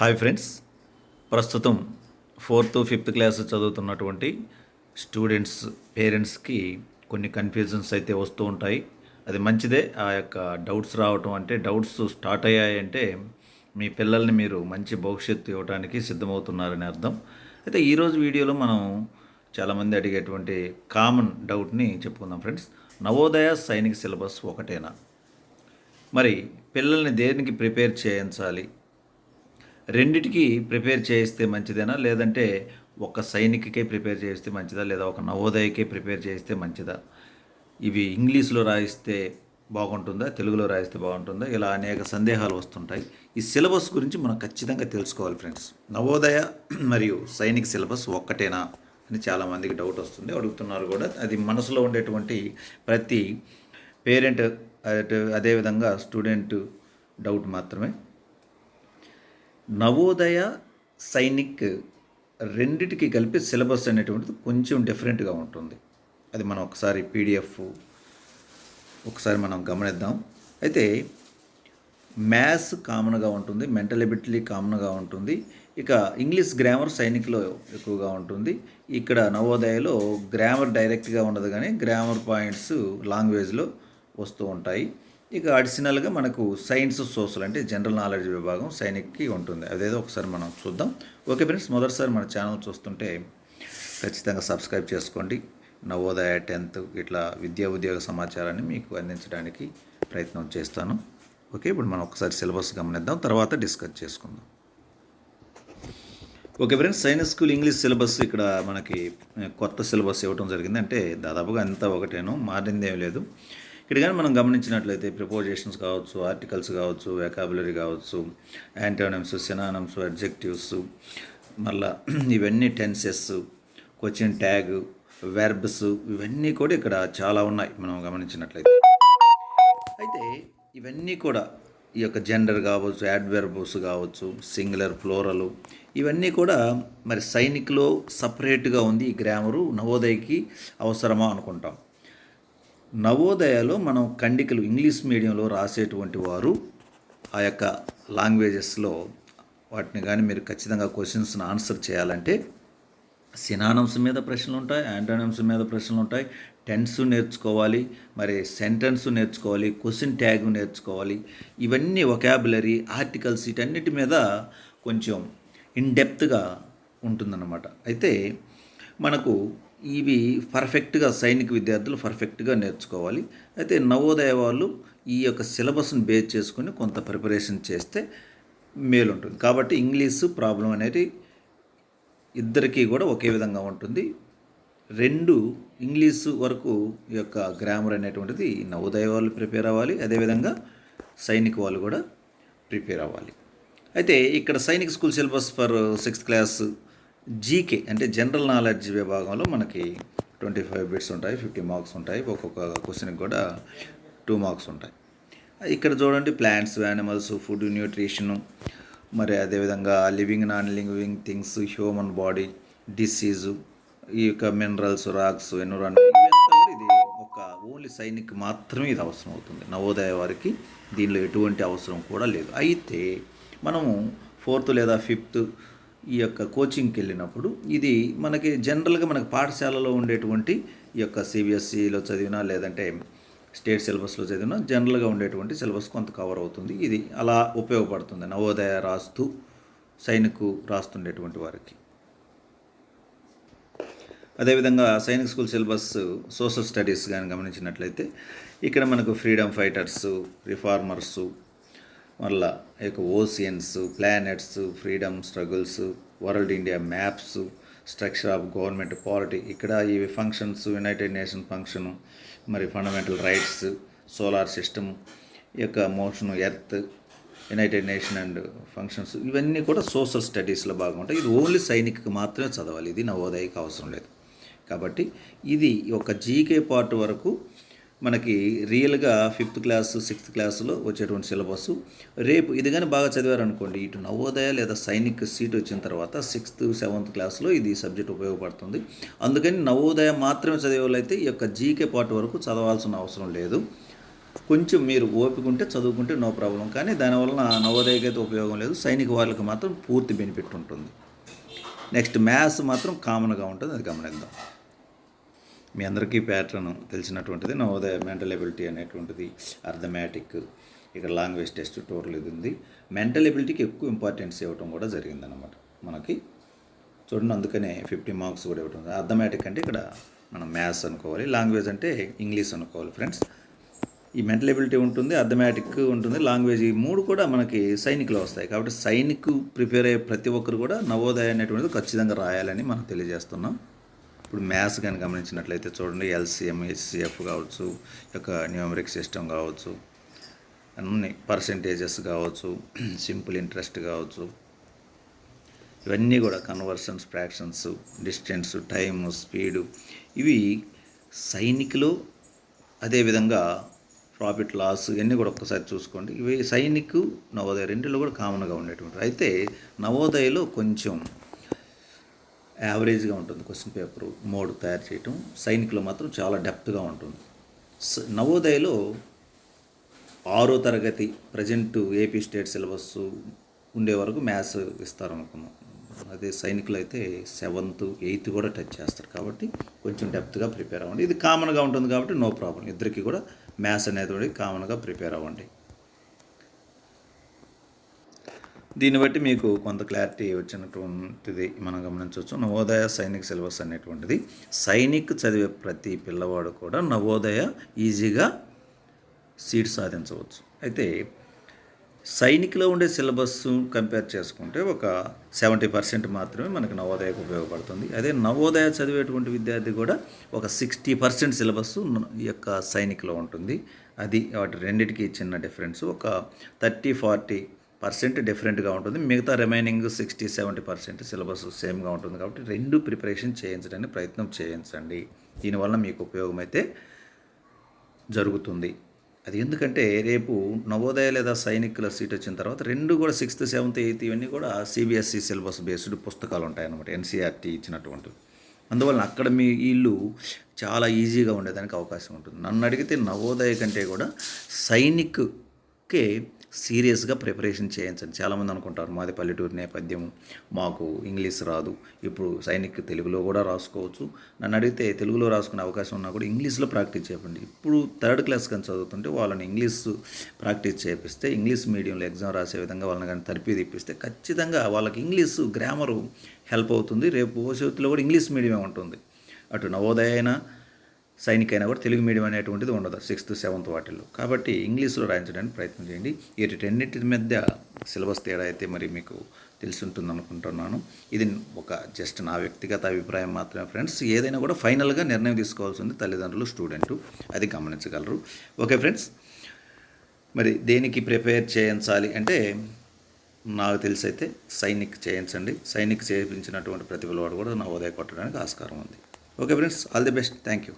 Hi friends. ప్రస్తుతం fourth fifth class చదువుతున్నటువంటి students పేరెంట్స్కి కొన్ని కన్ఫ్యూజన్స్ అయితే వస్తూ ఉంటాయి. అది మంచిదే. ఆ యొక్క డౌట్స్ రావటం అంటే డౌట్స్ స్టార్ట్ అయ్యాయంటే మీ పిల్లల్ని మీరు మంచి భవిష్యత్తు ఇవ్వడానికి సిద్ధమవుతున్నారని అర్థం. అయితే ఈరోజు వీడియోలో మనం చాలామంది అడిగేటువంటి కామన్ డౌట్ని చెప్పుకుందాం ఫ్రెండ్స్. నవోదయ సైనిక సిలబస్ ఒకటేనా? మరి పిల్లల్ని దేనికి ప్రిపేర్ చేయించాలి? రెండిటికి ప్రిపేర్ చేయిస్తే మంచిదేనా? లేదంటే ఒక సైనికకే ప్రిపేర్ చేయిస్తే మంచిదా? లేదా ఒక నవోదయకే ప్రిపేర్ చేస్తే మంచిదా? ఇవి ఇంగ్లీష్లో రాయిస్తే బాగుంటుందా? తెలుగులో రాయిస్తే బాగుంటుందా? ఇలా అనేక సందేహాలు వస్తుంటాయి. ఈ సిలబస్ గురించి మనం ఖచ్చితంగా తెలుసుకోవాలి ఫ్రెండ్స్. నవోదయ మరియు సైనిక్ సిలబస్ ఒక్కటేనా అని చాలామందికి డౌట్ వస్తుంది. అడుగుతున్నారు కూడా. అది మనసులో ఉండేటువంటి ప్రతి పేరెంట్ అటు- అదేవిధంగా స్టూడెంట్ డౌట్ మాత్రమే. నవోదయ సైనిక్ రెండిటికి కలిపి సిలబస్ అనేటువంటిది కొంచెం డిఫరెంట్గా ఉంటుంది. అది మనం ఒకసారి పీడిఎఫ్ ఒకసారి మనం గమనిద్దాం. అయితే మ్యాథ్స్ కామన్గా ఉంటుంది మెంటల్ ఎబిలిటీ కామన్గా ఉంటుంది ఇక ఇంగ్లీష్ గ్రామర్ సైనిక్లో ఎక్కువగా ఉంటుంది. ఇక్కడ నవోదయలో గ్రామర్ డైరెక్ట్గా ఉండదు కానీ గ్రామర్ పాయింట్స్ లాంగ్వేజ్లో వస్తూ ఉంటాయి. ఇక అడిషనల్గా మనకు సైన్స్ సోషల్ అంటే జనరల్ నాలెడ్జ్ విభాగం సైనిక్కి ఉంటుంది. అదేదో ఒకసారి మనం చూద్దాం. ఓకే ఫ్రెండ్స్ మొదటిసారి మన ఛానల్ చూస్తుంటే ఖచ్చితంగా సబ్స్క్రైబ్ చేసుకోండి. నవోదయ టెన్త్ ఇట్లా విద్యా ఉద్యోగ సమాచారాన్ని మీకు అందించడానికి ప్రయత్నం చేస్తాను. ఓకే ఇప్పుడు మనం ఒకసారి సిలబస్ గమనిద్దాం. తర్వాత డిస్కస్ చేసుకుందాం. Okay friends science school English syllabus ఇక్కడ మనకి కొత్త సిలబస్ ఇవ్వడం జరిగింది. అంటే దాదాపుగా అంతా ఒకటేను. మారిందేం లేదు. ఇక్కడ కానీ మనం గమనించినట్లయితే ప్రిపోజిషన్స్ కావచ్చు ఆర్టికల్స్ కావచ్చు వెకాబులరీ కావచ్చు యాంటోనమ్స్ సినానమ్స్ అడ్జెక్టివ్స్ మళ్ళా ఇవన్నీ టెన్సెస్ క్వశ్చన్ ట్యాగ్ వెర్బ్స్ ఇవన్నీ కూడా ఇక్కడ చాలా ఉన్నాయి మనం గమనించినట్లయితే. అయితే ఇవన్నీ కూడా ఈ యొక్క జెండర్ కావచ్చు యాడ్వెర్బ్స్ కావచ్చు సింగులర్ ఫ్లోరలు ఇవన్నీ కూడా మరి సైనిక్లో సపరేట్గా ఉంది ఈ గ్రామరు నవోదయకి అవసరమా అనుకుంటాం. నవోదయలో మనం కండికలు ఇంగ్లీష్ మీడియంలో రాసేటువంటి వారు ఆ యొక్క లాంగ్వేజెస్లో వాటిని కానీ మీరు ఖచ్చితంగా క్వశ్చన్స్ని ఆన్సర్ చేయాలంటే సినానమ్స్ మీద ప్రశ్నలు ఉంటాయి యాంటోనమ్స్ మీద ప్రశ్నలు ఉంటాయి. టెన్స్ నేర్చుకోవాలి మరి సెంటెన్స్ నేర్చుకోవాలి క్వశ్చన్ ట్యాగ్ నేర్చుకోవాలి. ఇవన్నీ ఒకాబులరీ ఆర్టికల్స్ వీటన్నిటి మీద కొంచెం ఇన్డెప్త్గా ఉంటుందన్నమాట. అయితే మనకు ఇవి పర్ఫెక్ట్గా సైనిక విద్యార్థులు పర్ఫెక్ట్గా నేర్చుకోవాలి. అయితే నవోదయ వాళ్ళు ఈ యొక్క సిలబస్ని బేస్ చేసుకుని కొంత ప్రిపరేషన్ చేస్తే మేలు ఉంటుంది కాబట్టి ఇంగ్లీషు ప్రాబ్లం అనేది ఇద్దరికీ కూడా ఒకే విధంగా ఉంటుంది. రెండు ఇంగ్లీషు వరకు ఈ యొక్క గ్రామర్ అనేటువంటిది నవోదయ వాళ్ళు ప్రిపేర్ అవ్వాలి. అదేవిధంగా సైనిక వాళ్ళు కూడా ప్రిపేర్ అవ్వాలి. అయితే ఇక్కడ Sainik school syllabus for sixth class GK అంటే జనరల్ నాలెడ్జ్ విభాగంలో మనకి ట్వంటీ ఫైవ్ బిట్స్ ఉంటాయి ఫిఫ్టీ మార్క్స్ ఉంటాయి ఒక్కొక్క క్వశ్చన్కి కూడా టూ మార్క్స్ ఉంటాయి. ఇక్కడ చూడండి ప్లాంట్స్ యానిమల్స్ ఫుడ్ న్యూట్రిషన్ మరి అదేవిధంగా living non living things human body disease ఈ యొక్క మినరల్స్ రాక్స్ ఎన్విరాన్మెంట్ ఇది ఒక ఓన్లీ సైనిక్ మాత్రమే ఇది అవసరం అవుతుంది. నవోదయ వారికి దీనిలో ఎటువంటి అవసరం కూడా లేదు. అయితే మనము ఫోర్త్ లేదా ఫిఫ్త్ ఈ యొక్క కోచింగ్కి వెళ్ళినప్పుడు ఇది మనకి జనరల్గా మనకి పాఠశాలలో ఉండేటువంటి ఈ యొక్క సిబిఎస్ఈలో చదివినా లేదంటే స్టేట్ సిలబస్లో చదివినా జనరల్గా ఉండేటువంటి సిలబస్ కొంత కవర్ అవుతుంది. ఇది అలా ఉపయోగపడుతుంది. నవోదయ రాస్తూ సైనికు రాస్తుండేటువంటి వారికి. అదేవిధంగా Sainik school syllabus social studies కానీ గమనించినట్లయితే ఇక్కడ మనకు ఫ్రీడమ్ ఫైటర్స్ రిఫార్మర్స్ మళ్ళీ ఈ యొక్క oceans planets freedom struggles world India maps structure of government polity. ఇక్కడ ఇవి ఫంక్షన్స్ యునైటెడ్ నేషన్ ఫంక్షను మరి ఫండమెంటల్ రైట్స్ సోలార్ సిస్టమ్ యొక్క motion earth United Nation and functions ఇవన్నీ కూడా సోషల్ స్టడీస్లో భాగం ఉంటాయి ఇది ఓన్లీ సైనిక్కి మాత్రమే చదవాలి. ఇది నవోదయకి అవసరం లేదు. కాబట్టి ఇది ఒక జీకే పార్ట్ వరకు మనకి రియల్గా ఫిఫ్త్ క్లాస్ సిక్స్త్ క్లాస్లో వచ్చేటువంటి సిలబస్ రేపు ఇది కానీ బాగా చదివారనుకోండి ఇటు నవోదయ లేదా సైనిక్ సీట్ వచ్చిన తర్వాత సిక్స్త్ సెవెంత్ క్లాస్లో ఇది సబ్జెక్ట్ ఉపయోగపడుతుంది. అందుకని నవోదయ మాత్రమే చదివేవాళ్ళైతే ఈ యొక్క జీకే పార్ట్ వరకు చదవాల్సిన అవసరం లేదు. కొంచెం మీరు ఓపిక ఉంటే చదువుకుంటే నో ప్రాబ్లం. కానీ దానివల్ల నవోదయకి అయితే ఉపయోగం లేదు. సైనిక వాళ్ళకి మాత్రం పూర్తి బెనిఫిట్ ఉంటుంది. నెక్స్ట్ మ్యాథ్స్ మాత్రం కామన్గా ఉంటుంది. అది గమనిద్దాం. మీ అందరికీ ప్యాటర్న్ తెలిసినటువంటిది. నవోదయ మెంటల్ ఎబిలిటీ అనేటువంటిది అర్థమాటిక్ ఇక్కడ లాంగ్వేజ్ టెస్ట్ టోటల్ ఇది ఉంది. మెంటల్ ఎబిలిటీకి ఎక్కువ ఇంపార్టెన్స్ ఇవ్వడం కూడా జరిగిందనమాట మనకి. చూడండి అందుకనే ఫిఫ్టీ మార్క్స్ కూడా ఇవ్వటం. అర్థమాటిక్ అంటే ఇక్కడ మనం మ్యాథ్స్ అనుకోవాలి లాంగ్వేజ్ అంటే ఇంగ్లీష్ అనుకోవాలి ఫ్రెండ్స్ ఈ మెంటల్ ఎబిలిటీ ఉంటుంది అర్థమాటిక్ ఉంటుంది లాంగ్వేజ్ ఈ మూడు కూడా మనకి సైనికులు వస్తాయి. కాబట్టి సైనిక్ ప్రిపేర్ అయ్యే ప్రతి ఒక్కరు కూడా నవోదయ అనేటువంటిది ఖచ్చితంగా రాయాలని మనం తెలియజేస్తున్నాం. ఇప్పుడు మ్యాథ్స్ కానీ గమనించినట్లయితే చూడండి ఎల్సిఎం హెచ్సిఎఫ్ కావచ్చు యొక్క న్యూమరిక్ సిస్టమ్ కావచ్చు అన్ని పర్సంటేజెస్ కావచ్చు సింపుల్ ఇంట్రెస్ట్ కావచ్చు. ఇవన్నీ కూడా conversions fractions distance time speed ఇవి సైనికులు అదేవిధంగా ప్రాఫిట్ లాస్ ఇవన్నీ కూడా ఒక్కసారి చూసుకోండి. ఇవి సైనిక్ నవోదయ రెండులో కూడా కామన్గా ఉండేటువంటి. అయితే నవోదయలో కొంచెం యావరేజ్గా ఉంటుంది. క్వశ్చన్ పేపర్ మోడ్ తయారు చేయటం సైనికులు మాత్రం చాలా డెప్త్గా ఉంటుంది. స- నవోదయలో ఆరో తరగతి ప్రజెంట్ ఏపీ స్టేట్ సిలబస్ ఉండే వరకు మ్యాథ్స్ ఇస్తారు అనుకున్నాం అదే సైనికులు అయితే సెవెంత్ ఎయిత్ కూడా టచ్ చేస్తారు కాబట్టి కొంచెం డెప్త్గా ప్రిపేర్ అవ్వండి. ఇది కామన్గా ఉంటుంది కాబట్టి నో ప్రాబ్లం ఇద్దరికి కూడా మ్యాథ్స్ అనేది కామన్గా ప్రిపేర్ అవ్వండి. దీన్ని బట్టి మీకు కొంత క్లారిటీ వచ్చినటువంటిది మనం గమనించవచ్చు. నవోదయ సైనిక్ సిలబస్ అనేటువంటిది. సైనిక్ చదివే ప్రతి పిల్లవాడు కూడా నవోదయ ఈజీగా సీట్ సాధించవచ్చు. అయితే సైనిక్లో ఉండే సిలబస్ కంపేర్ చేసుకుంటే ఒక సెవెంటీ పర్సెంట్ మాత్రమే మనకి నవోదయకు ఉపయోగపడుతుంది. అదే నవోదయ చదివేటువంటి విద్యార్థి కూడా ఒక సిక్స్టీ పర్సెంట్ సిలబస్ ఈ యొక్క సైనిక్లో ఉంటుంది. అది వాటి రెండింటికి చిన్న డిఫరెన్స్. ఒక థర్టీ ఫార్టీ పర్సెంట్ డిఫరెంట్గా ఉంటుంది. మిగతా remaining sixty seventy percent syllabus సేమ్గా ఉంటుంది కాబట్టి రెండు ప్రిపరేషన్ చేయించడానికి ప్రయత్నం చేయించండి. దీనివల్ల మీకు ఉపయోగం అయితే జరుగుతుంది. అది ఎందుకంటే రేపు నవోదయ లేదా సైనికుల సీట్ వచ్చిన తర్వాత రెండు కూడా సిక్స్త్ సెవెంత్ ఎయిత్ ఇవన్నీ కూడా సిబిఎస్ఈ సిలబస్ బేస్డ్ పుస్తకాలు ఉంటాయన్నమాట ఎన్సీఆర్టీ ఇచ్చినటువంటివి అందువలన అక్కడ మీ ఇల్లు చాలా ఈజీగా ఉండేదానికి అవకాశం ఉంటుంది. నన్ను అడిగితే నవోదయ కంటే కూడా సైనిక్కే సీరియస్గా ప్రిపరేషన్ చేయించండి. చాలామంది అనుకుంటారు మాది పల్లెటూరు నేపథ్యం మాకు ఇంగ్లీష్ రాదు. ఇప్పుడు సైనిక్ తెలుగులో కూడా రాసుకోవచ్చు. నన్ను అడిగితే తెలుగులో రాసుకునే అవకాశం ఉన్నా కూడా ఇంగ్లీష్లో ప్రాక్టీస్ చేయండి. ఇప్పుడు థర్డ్ క్లాస్ కానీ చదువుతుంటే వాళ్ళని ఇంగ్లీష్ ప్రాక్టీస్ చేపిస్తే ఇంగ్లీష్ మీడియంలో ఎగ్జామ్ రాసే విధంగా వాళ్ళని కానీ తరిపి తిప్పిస్తే ఖచ్చితంగా వాళ్ళకి ఇంగ్లీష్ గ్రామరు హెల్ప్ అవుతుంది. రేపు భవిష్యత్తులో కూడా ఇంగ్లీష్ మీడియమే ఉంటుంది. అటు నవోదయ అయినా సైనిక్ అయినా కూడా తెలుగు మీడియం అనేటువంటిది ఉండదు సిక్స్త్ సెవెంత్ వాటిల్లో. కాబట్టి ఇంగ్లీష్లో రాయించడానికి ప్రయత్నం చేయండి. ఈ రెండింటి మధ్య సిలబస్ తేడా అయితే మరి మీకు తెలిసి ఉంటుంది అనుకుంటున్నాను. ఇది ఒక జస్ట్ నా వ్యక్తిగత అభిప్రాయం మాత్రమే ఫ్రెండ్స్. ఏదైనా కూడా ఫైనల్గా నిర్ణయం తీసుకోవాల్సింది తల్లిదండ్రులు స్టూడెంట్ అది గమనించగలరు. ఓకే ఫ్రెండ్స్ మరి దేనికి ప్రిపేర్ చేయించాలి అంటే నాకు తెలిసి అయితే సైనిక్ చేయించండి. సైనిక్ చేయించినటువంటి ప్రతిభల కూడా నా ఉదయ కొట్టడానికి ఆస్కారం ఉంది. Okay friends all the best. Thank you.